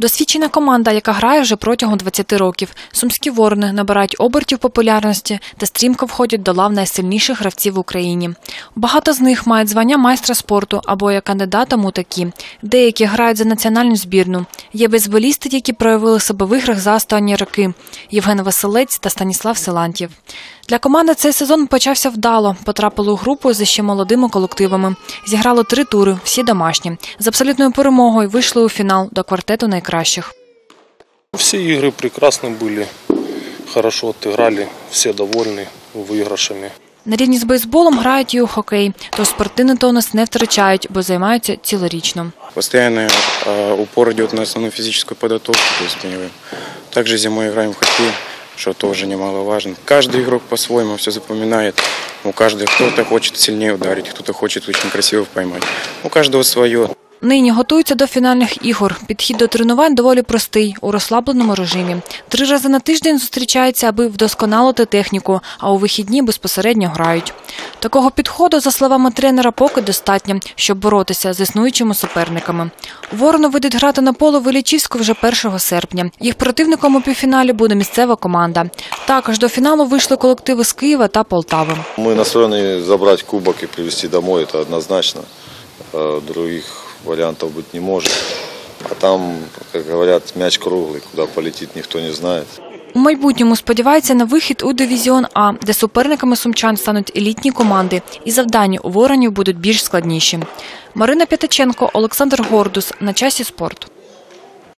Досвідчена команда, яка грає вже протягом 20 років. Сумські ворони набирають обертів популярності та стрімко входять до лав найсильніших гравців в Україні. Багато з них мають звання майстра спорту або є кандидатом у такі. Деякі грають за національну збірну. Є бейсболісти, які проявили себе в іграх за останні роки. Євген Василець та Станіслав Силантьєв. Для команди цей сезон почався вдало. Потрапили у групу зі ще молодими колективами. Зіграло три тури, всі домашні. З абсолютною перемогою вийшли у фінал до квартету найкращих Все игры прекрасны были, хорошо отыграли, все довольны выигрышами. На рівні з бейсболом грають і у хокей, тож спортивний тонус не втрачають, бо займаються цілорічно. Постоянно э, упор идет на основную физическую подготовку. То есть, э, также зимой играем в хоккей, что тоже немаловажно. Каждый игрок по-своему все запоминает. У каждого кто-то хочет сильнее ударить, кто-то хочет очень красиво поймать. У каждого свое. Нині готуються до фінальних ігор. Підхід до тренувань доволі простий у розслабленому режимі. Три рази на тиждень зустрічаються, аби вдосконалити техніку, а у вихідні безпосередньо грають. Такого підходу, за словами тренера, поки достатньо, щоб боротися з існуючими суперниками. Ворони вийдуть грати на поле в Іллічівську вже 1 серпня. Їх противником у півфіналі буде місцева команда. Також до фіналу вийшли колективи з Києва та Полтави. Мы настроены забрать кубок и привезти домой, это однозначно. Э, Других вариантов быть не может. А там, как говорят, мяч круглый, куда полетит, никто не знает. У майбутньому сподівається на вихід у дивізіон А, де суперниками сумчан стануть елітні команди, і завдання у воронів будуть більш складніші. Марина П'ятаченко, Олександр Гордус на часі спорту.